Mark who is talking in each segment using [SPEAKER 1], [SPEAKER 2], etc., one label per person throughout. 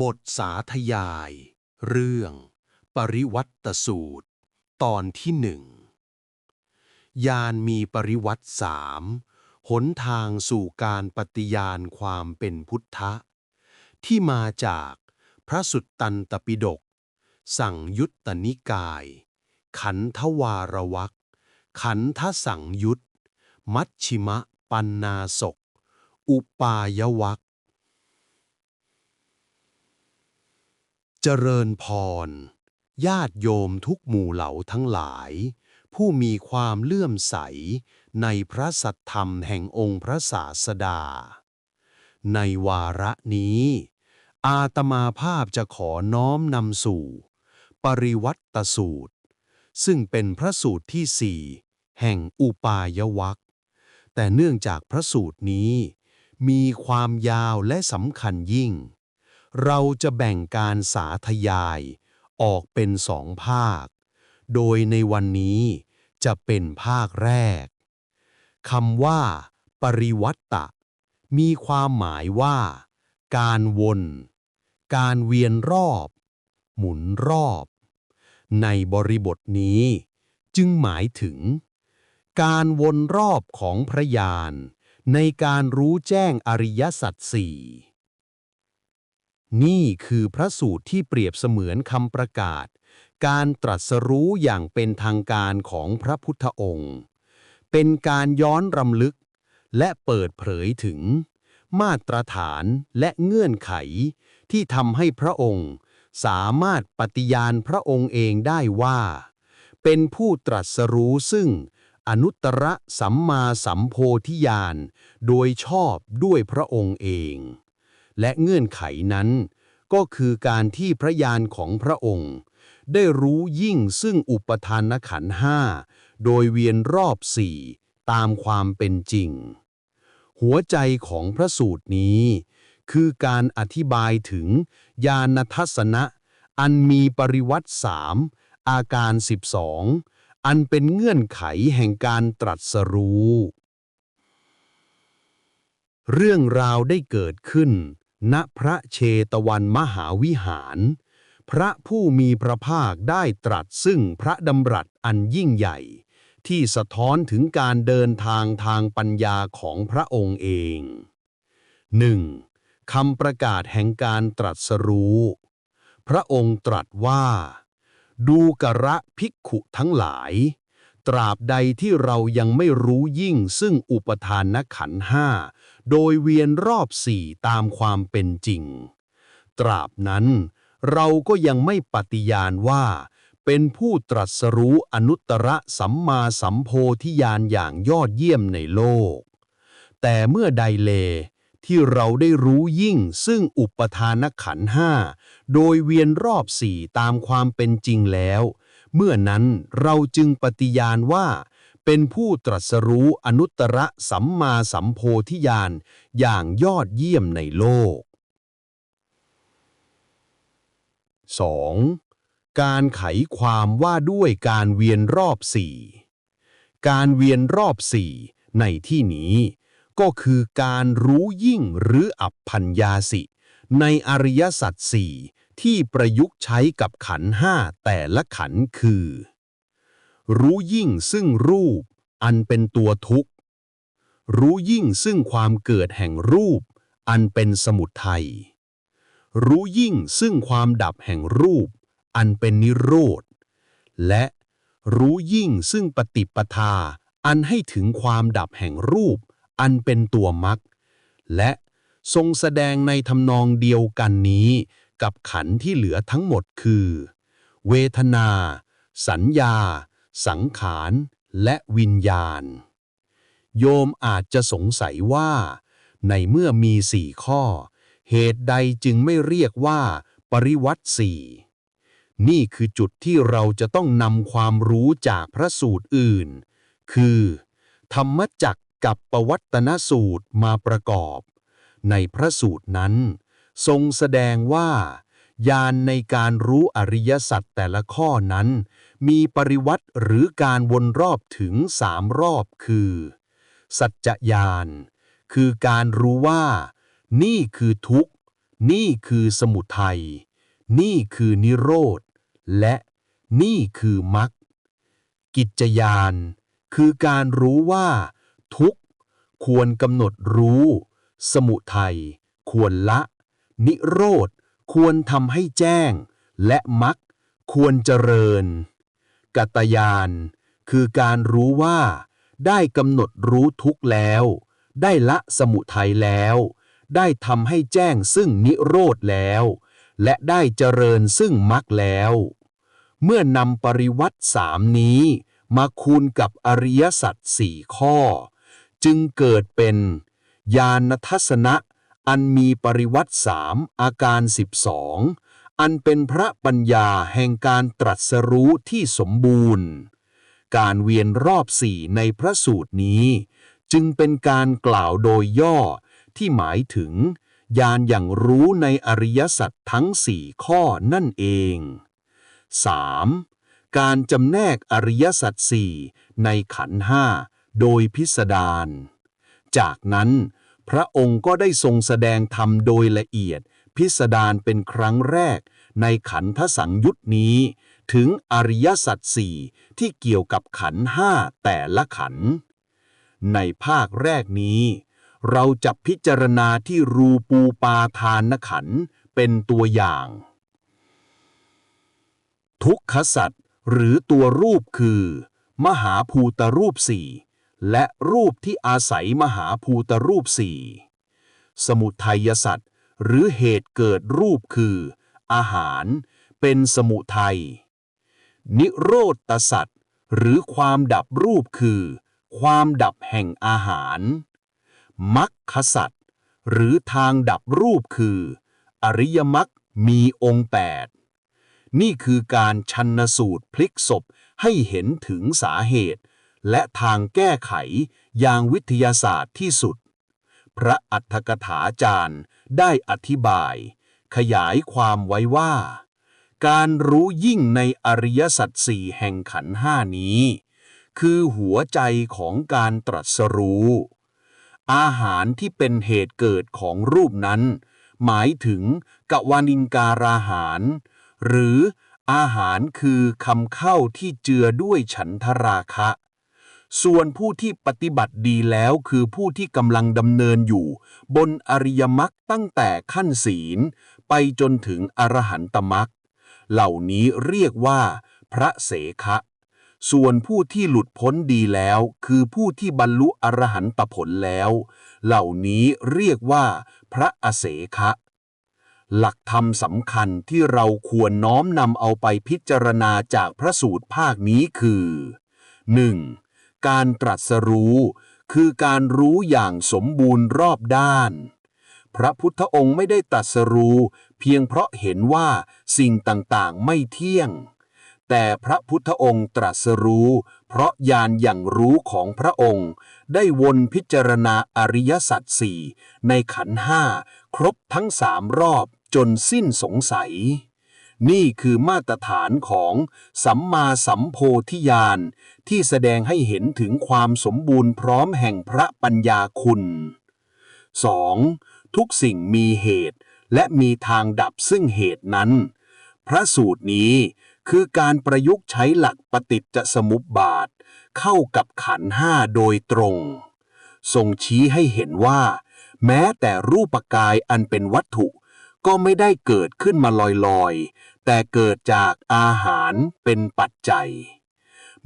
[SPEAKER 1] บทสาธยาย เรื่อง ปริวัตสูตร ตอนที่หนึ่งยานมีปริวัติสามหนทางสู่การปฏิญาณความเป็นพุทธะ ที่มาจากพระสุตตันตปิฎกสั่งยุตตนิกาย ขันธวารวักขันธสั่งยุตมัชชิมะปันนาศก อุปายวัก เจริญพร ญาติโยมทุกหมู่เหล่าทั้งหลาย ผู้มีความเลื่อมใสในพระสัทธรรมแห่งองค์พระศาสดา ในวาระนี้ อาตมาภาพจะขอน้อมนำสู่ ปริวัตตสูตร ซึ่งเป็นพระสูตรที่สี่แห่งอุปายวักแต่เนื่องจากพระสูตรนี้ มีความยาวและสำคัญยิ่ง เราจะแบ่งการสาธยาย ออกเป็นสองภาค โดยในวันนี้จะเป็นภาคแรกคำว่า ปริวัตตะ มีความหมายว่า การวน การเวียนรอบ หมุนรอบ ในบริบทนี้ จึงหมายถึง การวนรอบของพระญาณในการรู้แจ้งอริยสัจสี่ นี่คือพระสูตรที่เปรียบเสมือนคำประกาศ การตรัสรู้อย่างเป็นทางการของพระพุทธองค์ เป็นการย้อนรำลึก และเปิดเผยถึง มาตรฐานและเงื่อนไข ที่ทำให้พระองค์ สามารถปฏิญาณพระองค์เองได้ว่า เป็นผู้ตรัสรู้ซึ่งอนุตตรสัมมาสัมโพธิญาณโดยชอบด้วยพระองค์เอง และเงื่อนไขนั้น ก็คือการที่พระญาณของพระองค์ ได้รู้ยิ่งซึ่งอุปทานขันห้าโดยเวียนรอบสี่ตามความเป็นจริง หัวใจของพระสูตรนี้ คือการอธิบายถึงญาณทัศนะ อันมีปริวัติสามอาการ 12 อันเป็นเงื่อนไขแห่งการตรัสรู้ เรื่องราวได้เกิดขึ้น ณพระเชตวันมหาวิหาร พระผู้มีพระภาคได้ตรัสซึ่งพระดำรัสอันยิ่งใหญ่ ที่สะท้อนถึงการเดินทางทางปัญญาของพระองค์เอง 1. คำประกาศแห่งการตรัสรู้ พระองค์ตรัสว่า ดูกระภิกขุทั้งหลาย ตราบใดที่เรายังไม่รู้ยิ่งซึ่งอุปทานนขันห้า โดยเวียนรอบสี่ตามความเป็นจริง ตราบนั้น เราก็ยังไม่ปฏิญาณว่า เป็นผู้ตรัสรู้อนุตตรสัมมาสัมโพธิญาณอย่างยอดเยี่ยมในโลก แต่เมื่อใดเล ที่เราได้รู้ยิ่งซึ่งอุปทานขันห้า โดยเวียนรอบสี่ตามความเป็นจริงแล้ว เมื่อนั้นเราจึงปฏิญาณว่า เป็นผู้ตรัสรู้อนุตตรสัมมาสัมโพธิญาณอย่างยอดเยี่ยมในโลก 2. การไขความว่าด้วยการเวียนรอบสี่การเวียนรอบสี่ในที่นี้ ก็คือการรู้ยิ่งหรืออัปพัญญาสิ ในอริยสัจสี่ ที่ประยุกต์ใช้กับขันห้าแต่ละขันคือ รู้ยิ่งซึ่งรูป อันเป็นตัวทุกข์ รู้ยิ่งซึ่งความเกิดแห่งรูป อันเป็นสมุทัยรู้ยิ่งซึ่งความดับแห่งรูป อันเป็นนิโรธ และรู้ยิ่งซึ่งปฏิปทา อันให้ถึงความดับแห่งรูป อันเป็นตัวมรรคและทรงแสดงในทำนองเดียวกันนี้ กับขันที่เหลือทั้งหมดคือ เวทนา สัญญา สังขารและวิญญาณ โยมอาจจะสงสัยว่า ในเมื่อมีสี่ข้อ เหตุใดจึงไม่เรียกว่า ปริวัติสี่นี่คือจุดที่เราจะต้องนำความรู้จากพระสูตรอื่น คือ ธรรมจักกับปวัตตนสูตรมาประกอบ ในพระสูตรนั้น ทรงแสดงว่า ญาณในการรู้อริยสัจแต่ละข้อนั้น มีปริวัติหรือการวนรอบถึงสามรอบคือ สัจจญาณคือการรู้ว่า นี่คือทุกข์ นี่คือสมุทัย นี่คือนิโรธ และนี่คือมรรคกิจยานคือการรู้ว่า ทุกข์ควรกำหนดรู้ สมุทัยควรละ นิโรธ ควรทำให้แจ้ง และมรรควรเจริญ กัตยาน คือการรู้ว่า ได้กำหนดรู้ทุกแล้ว ได้ละสมุทัยแล้ว ได้ทำให้แจ้งซึ่งนิโรธแล้ว และได้เจริญซึ่งมรรคแล้ว เมื่อนำปริวัติสามนี้ มาคูณกับอริยสัจสี่ข้อ จึงเกิดเป็น ญาณทัศนะ อันมีปริวัติสามอาการ 12 อันเป็นพระปัญญาแห่งการตรัสรู้ที่สมบูรณ์ การเวียนรอบสี่ในพระสูตรนี้ จึงเป็นการกล่าวโดยย่อที่หมายถึงญาณอย่างรู้ในอริยสัจทั้งสี่ข้อนั่นเอง 3. การจำแนกอริยสัจสี่ในขันห้าโดยพิสดาร จากนั้น พระองค์ก็ได้ทรงแสดงธรรมโดยละเอียด พิสดารเป็นครั้งแรก ในขันธสังยุตนี้ ถึงอริยสัจสี่ที่เกี่ยวกับขันห้าแต่ละขัน ในภาคแรกนี้ เราจะพิจารณาที่รูปูปาทานขันเป็นตัวอย่าง ทุกขสัตว์หรือตัวรูปคือ มหาภูตรูปสี่ และรูปที่อาศัยมหาภูตรูปสี่สมุทัยสัตว์หรือเหตุเกิดรูปคือ อาหาร เป็นสมุทัย นิโรธตสัตว์หรือความดับรูปคือ ความดับแห่งอาหาร มัคคสัตว์หรือทางดับรูปคือ อริยมรรคมีองค์แปดนี่คือการชันสูตรพลิกศพให้เห็นถึงสาเหตุ และทางแก้ไขอย่างวิทยาศาสตร์ที่สุด พระอัฏฐกถาจารย์ได้อธิบาย ขยายความไว้ว่า การรู้ยิ่งในอริยสัจสี่แห่งขันห้านี้ คือหัวใจของการตรัสรู้ อาหารที่เป็นเหตุเกิดของรูปนั้น หมายถึงกวานิงการาหาร หรืออาหารคือคำเข้าที่เจือด้วยฉันทราคะ ส่วนผู้ที่ปฏิบัติดีแล้วคือผู้ที่กำลังดำเนินอยู่ บนอริยมรรคตั้งแต่ขั้นศีล ไปจนถึงอรหันตมรรคเหล่านี้เรียกว่า พระเสขะ ส่วนผู้ที่หลุดพ้นดีแล้ว คือผู้ที่บรรลุอรหันตผลแล้ว เหล่านี้เรียกว่า พระอเสขะหลักธรรมสำคัญที่เราควรน้อมนำเอาไปพิจารณาจากพระสูตรภาคนี้คือ 1. การตรัสรู้ คือการรู้อย่างสมบูรณ์รอบด้าน พระพุทธองค์ไม่ได้ตรัสรู้ เพียงเพราะเห็นว่าสิ่งต่างๆไม่เที่ยง แต่พระพุทธองค์ตรัสรู้ เพราะญาณอย่างรู้ของพระองค์ ได้วนพิจารณาอริยสัจสี่ในขันห้าครบทั้งสามรอบจนสิ้นสงสัย นี่คือมาตรฐานของสัมมาสัมโพธิญาณที่แสดงให้เห็นถึงความสมบูรณ์พร้อมแห่งพระปัญญาคุณ 2. ทุกสิ่งมีเหตุ และมีทางดับซึ่งเหตุนั้น พระสูตรนี้คือการประยุกต์ใช้หลักปฏิจจสมุปบาท เข้ากับขันห้าโดยตรงทรงชี้ให้เห็นว่า แม้แต่รูปกายอันเป็นวัตถุ ก็ไม่ได้เกิดขึ้นมาลอยๆ แต่เกิดจากอาหารเป็นปัจจัย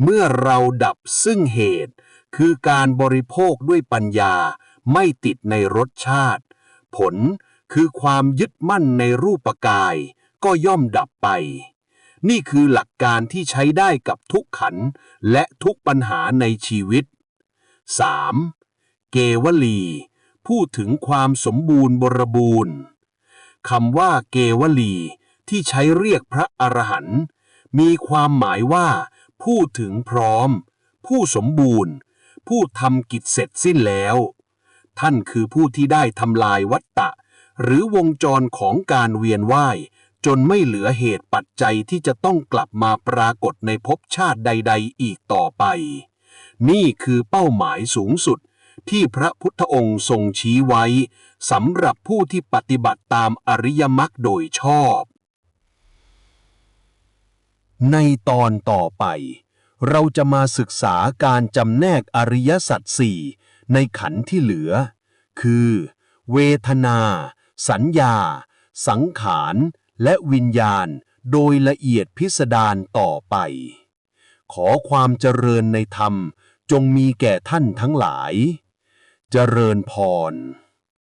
[SPEAKER 1] เมื่อเราดับซึ่งเหตุ คือการบริโภคด้วยปัญญาไม่ติดในรสชาติ ผลคือความยึดมั่นในรูปกาย ก็ย่อมดับไป นี่คือหลักการที่ใช้ได้กับทุกขันและทุกปัญหาในชีวิต 3. เกวลี พูดถึงความสมบูรณ์บริบูรณ์ คำว่าเกวลี ที่ใช้เรียกพระอรหันต์มีความหมายว่าพูดถึงพร้อม ผู้สมบูรณ์ ผู้ทำกิจเสร็จสิ้นแล้ว ท่านคือผู้ที่ได้ทำลายวัตตะ หรือวงจรของการเวียนว่าย จนไม่เหลือเหตุปัจจัยที่จะต้องกลับมาปรากฏในภพชาติใด ๆ อีกต่อไป นี่คือเป้าหมายสูงสุด ที่พระพุทธองค์ทรงชี้ไว้สำหรับผู้ที่ปฏิบัติตามอริยมรรคโดยชอบ ในตอนต่อไป เราจะมาศึกษาการจำแนกอริยสัจสี่ในขันธ์ที่เหลือ คือ เวทนา สัญญา สังขาร และวิญญาณโดยละเอียดพิสดารต่อไป ขอความเจริญในธรรมจงมีแก่ท่านทั้งหลาย เจริญพร